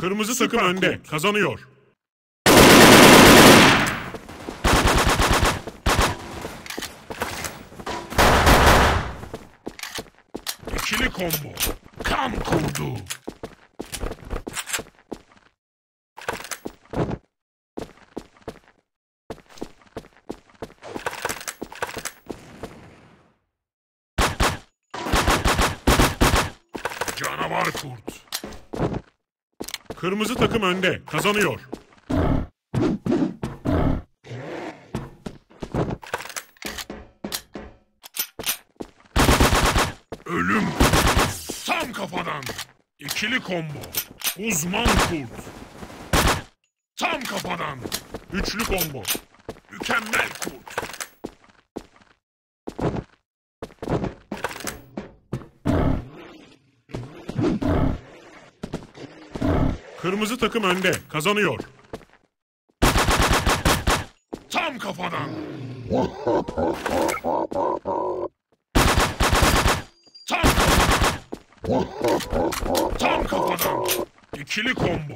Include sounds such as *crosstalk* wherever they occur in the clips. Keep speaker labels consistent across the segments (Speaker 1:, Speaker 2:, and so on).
Speaker 1: Kırmızı
Speaker 2: Süper
Speaker 1: takım önde.
Speaker 2: kurt.
Speaker 1: Kazanıyor.
Speaker 2: İkili combo. Kan kurdu. Canavar kurt.
Speaker 1: Kırmızı takım önde. Kazanıyor.
Speaker 2: Ölüm. Tam kafadan. İkili combo. Uzman kurt. Tam kafadan.
Speaker 1: Üçlü combo.
Speaker 2: Mükemmel kurt.
Speaker 1: Kırmızı takım önde. Kazanıyor.
Speaker 2: Tam kafadan. Tam kafadan. Tam kafadan. İkili combo.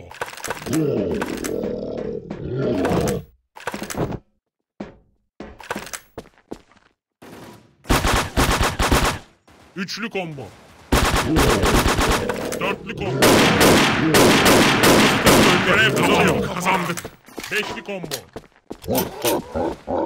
Speaker 1: Üçlü combo. Dörtlü combo. Görev kazanıyor. Kazandık. Beşli combo. *laughs*